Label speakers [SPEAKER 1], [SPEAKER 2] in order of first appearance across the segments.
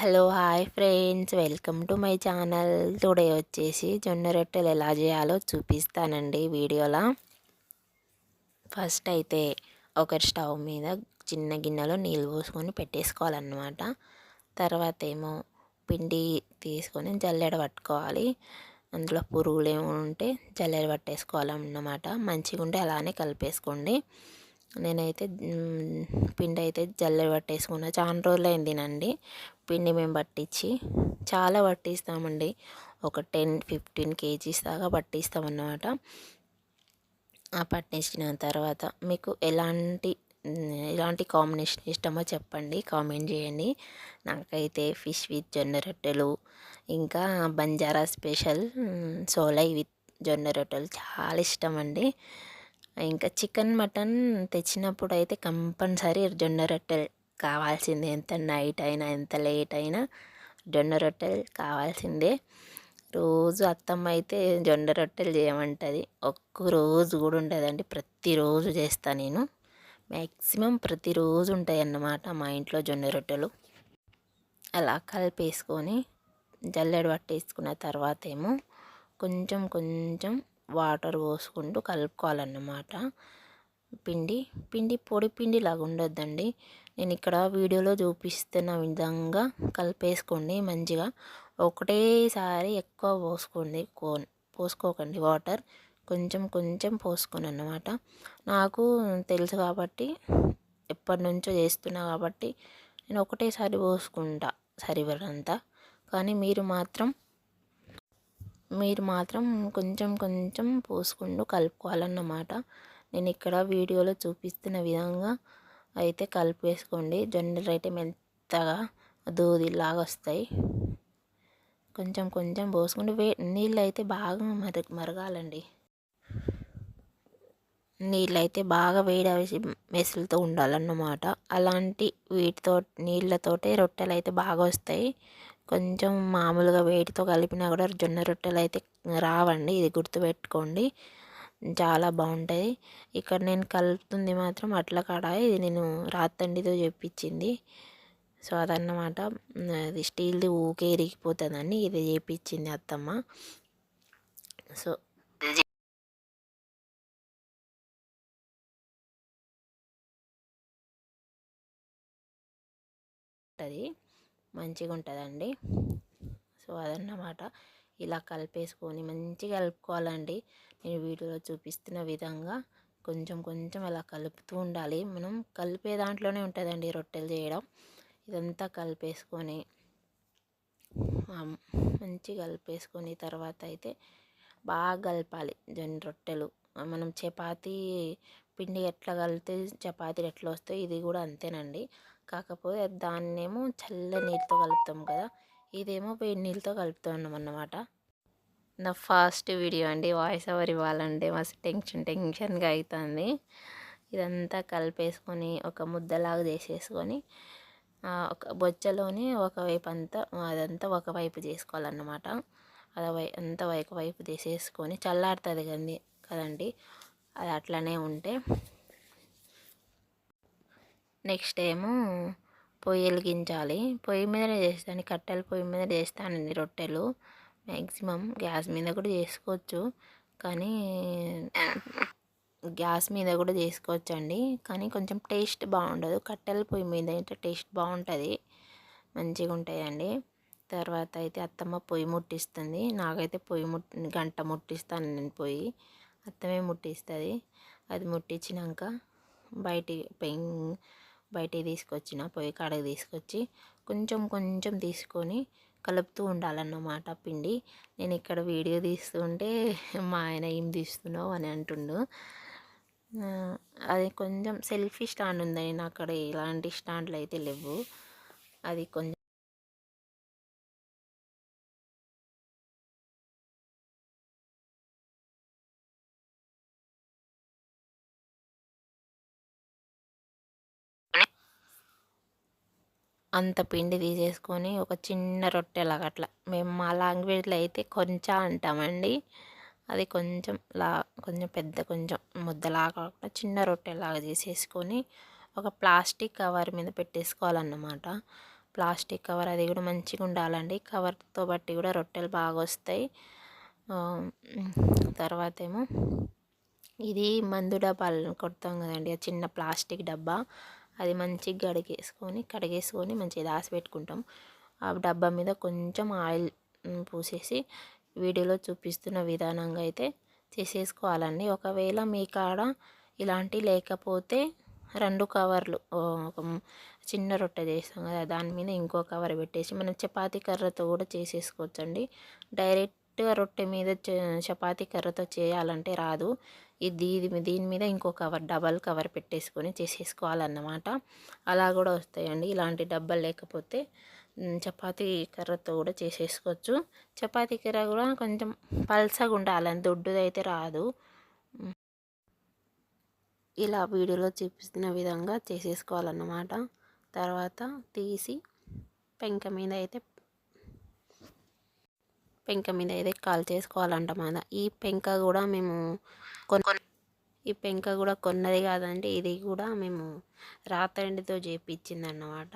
[SPEAKER 1] Hello hi friends. Welcome to my channel. Today వచ్చేసి జొన్న రొట్టెలు ఎలా చేయాలో చూపిస్తానండి వీడియోలో. ఫస్ట్ అయితే ఒక స్టవ్ మీద చిన్న గిన్నెలో నీళ్ళు పోసుకొని పెట్టేసుకోవాలన్నమాట. తర్వాత ఏమో పిండి తీసుకొని జల్లెడ పట్టుకోవాలి. అందులో పురుగులు ఏమో ఉంటే జల్లెడ పట్టేసుకోవాలన్నమాట. మంచిగా ఉంటే అలానే కలిపేసుకోండి. నేనైతే పిండి అయితే జల్లెడ పట్టేసుకున్నా చాలా రోజులు అయిందినండి పిండి మేము పట్టించి చాలా పట్టిస్తామండి. ఒక టెన్ ఫిఫ్టీన్ కేజీస్ దాకా పట్టిస్తామన్నమాట. ఆ పట్టించిన తర్వాత మీకు ఎలాంటి ఎలాంటి కాంబినేషన్ ఇష్టమో చెప్పండి. కామెంట్ చేయండి. నాకైతే ఫిష్ విత్ జొన్న రొట్టెలు ఇంకా బంజారా స్పెషల్ సోలై విత్ జొన్న రొట్టెలు చాలా ఇష్టం అండి ఇంకా చికెన్ మటన్ తెచ్చినప్పుడు అయితే కంపల్సరీ జొన్న రొట్టెలు కావాల్సిందే ఎంత నైట్ అయినా ఎంత లేట్ అయినా జొన్న రొట్టెలు కావాల్సిందే. రోజు అత్తమ్మ అయితే జొన్న రొట్టెలు చేయమంటుంది. ఒక్క రోజు కూడా ఉండదండి. ప్రతిరోజు చేస్తాను నేను. మ్యాక్సిమం ప్రతిరోజు ఉంటాయి అన్నమాట మా ఇంట్లో జొన్న రొట్టెలు. అలా కలిపేసుకొని జల్లెడ పట్టేసుకున్న తర్వాత ఏమో కొంచెం కొంచెం వాటర్ పోసుకుంటూ కలుపుకోవాలన్నమాట. పిండి పిండి పొడి పిండి లాగా ఉండొద్దండి. నేను ఇక్కడ వీడియోలో చూపిస్తున్న విధంగా కలిపేసుకోండి మంచిగా. ఒకటేసారి ఎక్కువ పోసుకోండి. కో పోసుకోకండి. వాటర్ కొంచెం కొంచెం పోసుకోండి అన్నమాట నాకు తెలుసు కాబట్టి ఎప్పటి నుంచో చేస్తున్నా కాబట్టి నేను ఒకటేసారి పోసుకుంటా సరిపడంతా. కానీ మీరు మాత్రం మీరు మాత్రం కొంచెం కొంచెం పోసుకుంటూ కలుపుకోవాలన్నమాట. నేను ఇక్కడ వీడియోలో చూపిస్తున్న విధంగా అయితే కలిపేసుకోండి. జొన్నలు అయితే మెత్తగా దూదిలాగా వస్తాయి కొంచెం కొంచెం పోసుకుంటే వే నీళ్ళు అయితే బాగా మర మరగాలండి. నీళ్ళు అయితే బాగా వేడి మెసులతో ఉండాలన్నమాట. అలాంటి వీటితో నీళ్ళతోటే రొట్టెలు అయితే బాగా వస్తాయి కొంచెం మామూలుగా వేడితో కలిపినా కూడా జొన్న రొట్టెలు అయితే రావండి. ఇది గుర్తుపెట్టుకోండి. చాలా బాగుంటుంది ఇక్కడ నేను కలుపుతుంది మాత్రం అట్ల కాడ. ఇది నేను రాత్తండితో చెప్పించింది సో అదన్నమాట. అది స్టీల్ది ఊకే ఇరిగిపోతుందని ఇది చేపించింది అత్తమ్మ. సో ఉంటుంది మంచిగా ఉంటుందండి సో అదన్నమాట. ఇలా కలిపేసుకొని మంచిగా కలుపుకోవాలండి. నేను వీడియోలో చూపిస్తున్న విధంగా కొంచెం కొంచెం అలా కలుపుతూ ఉండాలి. మనం కలిపే దాంట్లోనే ఉంటుందండి రొట్టెలు చేయడం. ఇదంతా కలిపేసుకొని మంచిగా కలిపేసుకొని తర్వాత అయితే బాగా కలపాలి జొన్న రొట్టెలు. మనం చపాతీ పిండి ఎట్లా కలిపితే చపాతీలు ఎట్లా వస్తాయి ఇది కూడా అంతేనండి. కాకపోతే దాన్నేమో చల్ల నీళ్ళతో కలుపుతాం కదా ఇదేమో వేడి నీళ్ళతో కలుపుతున్నాం అన్నమాట నా ఫాస్ట్ వీడియో అండి వాయిస్ ఓవర్ ఇవ్వాలంటే మస్తు టెన్షన్ టెన్షన్గా అవుతుంది ఇదంతా కలిపేసుకొని ఒక ముద్దలాగా చేసేసుకొని ఒక బొచ్చలోని ఒకవైపు అంతా అదంతా ఒకవైపు చేసుకోవాలన్నమాట. అదవై అంతా ఒకవైపు తీసేసుకొని చల్లారుతుంది కదండి కదండి? అది అట్లనే ఉంటే నెక్స్ట్ ఏమో పొయ్యి వెలిగించాలి పొయ్యి మీదనే చేస్తాను. కట్టెల పొయ్యి మీద చేస్తానండి రొట్టెలు. మ్యాక్సిమం గ్యాస్ మీద కూడా చేసుకోవచ్చు. కానీ గ్యాస్ మీద కూడా చేసుకోవచ్చు అండి కానీ కొంచెం టేస్ట్ బాగుండదు. కట్టెల పొయ్యి మీద అయితే టేస్ట్ బాగుంటుంది. మంచిగా ఉంటాయండి. తర్వాత అయితే అత్తమ్మ పొయ్యి ముట్టిస్తుంది. నాకైతే పొయ్యి ముట్టి గంట ముట్టిస్తాను నేను పొయ్యి. అత్తమే ముట్టిస్తుంది. అది ముట్టించినాక బయటి పెంగ్ బయటికి తీసుకొచ్చిన పొయ్యి కాడకి తీసుకొచ్చి కొంచెం కొంచెం తీసుకొని కలుపుతూ ఉండాలన్నమాట పిండి. నేను ఇక్కడ వీడియో తీస్తుంటే మా ఆయన ఏం తీస్తున్నావు అని అంటుండు. అది కొంచెం సెల్ఫీ స్టాండ్ ఉందని నాకు అక్కడ ఎలాంటి స్టాండ్లు అయితే లేవు. అది కొంచెం అంత పిండి తీసేసుకొని ఒక చిన్న రొట్టెలాగా అట్లా మేము మా లాంగ్వేజ్లో అయితే కొంచెం అంటామండి. అది కొంచెం లా కొంచెం పెద్ద కొంచెం ముద్దలాగా చిన్న రొట్టెలాగా తీసేసుకొని ఒక ప్లాస్టిక్ కవర్ మీద పెట్టేసుకోవాలన్నమాట. ప్లాస్టిక్ కవర్ అది కూడా మంచిగా ఉండాలండి. కవర్తో బట్టి కూడా రొట్టెలు బాగా వస్తాయి. తర్వాత ఏమో ఇది మందు డబ్బాలు కొడతాం కదండి. ఆ చిన్న ప్లాస్టిక్ డబ్బా. అది మంచిగా కడిగేసుకొని కడిగేసుకొని మంచిగా దాసి పెట్టుకుంటాం. ఆ డబ్బా మీద కొంచెం ఆయిల్ పూసేసి వీడియోలో చూపిస్తున్న విధానంగా అయితే చేసేసుకోవాలండి. ఒకవేళ మీ కాడ ఇలాంటి లేకపోతే రెండు కవర్లు ఒక చిన్న రొట్టె చేస్తాం కదా దాని మీద ఇంకో కవర్ పెట్టేసి మనం చపాతీ కర్రతో కూడా చేసేసుకోవచ్చండి. డైరెక్ట్ డైరెక్ట్గా రొట్టె మీద చపాతీ కర్రతో చేయాలంటే రాదు. ఇది ఇది దీని మీద ఇంకో కవర్ డబల్ కవర్ పెట్టేసుకొని చేసేసుకోవాలన్నమాట. అలా కూడా వస్తాయండి. ఇలాంటి డబ్బలు లేకపోతే చపాతీ కర్రతో కూడా చేసేసుకోవచ్చు. చపాతీ కర్ర కూడా కొంచెం పల్సగా ఉండాలని దొడ్డుదైతే రాదు. ఇలా వీడియోలో చూపిస్తున్న విధంగా చేసేసుకోవాలన్నమాట. తర్వాత తీసి పెంక మీద అయితే పెంక మీద అయితే కాల్ చేసుకోవాలంటమాట ఈ పెంక కూడా మేము కొన ఈ పెంక కూడా కొన్నది కాదండి ఇది కూడా మేము రాతండితో చేపించింది అన్నమాట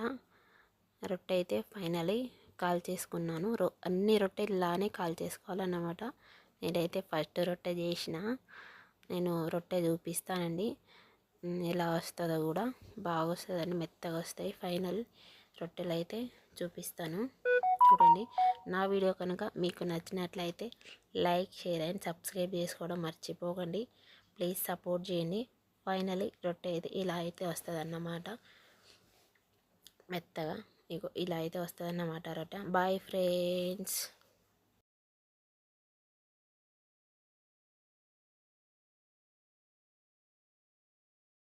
[SPEAKER 1] రొట్టె అయితే ఫైనలీ కాల్ చేసుకున్నాను. రొ అన్ని రొట్టెలు ఇలానే కాల్ చేసుకోవాలన్నమాట. నేనైతే ఫస్ట్ రొట్టె చేసిన నేను రొట్టె చూపిస్తానండి. ఎలా వస్తుందో కూడా బాగా వస్తుందండి మెత్తగా వస్తాయి ఫైనల్ రొట్టెలు అయితే చూపిస్తాను. చూడండి. నా వీడియో కనుక మీకు నచ్చినట్లయితే లైక్ షేర్ అండ్ సబ్స్క్రైబ్ చేసుకోవడం మర్చిపోకండి. ప్లీజ్ సపోర్ట్ చేయండి. ఫైనలీ రొట్టె అయితే ఇలా అయితే వస్తుంది అన్నమాట మెత్తగా మీకు ఇలా అయితే వస్తుంది అన్నమాట రొట్టె. Bye friends.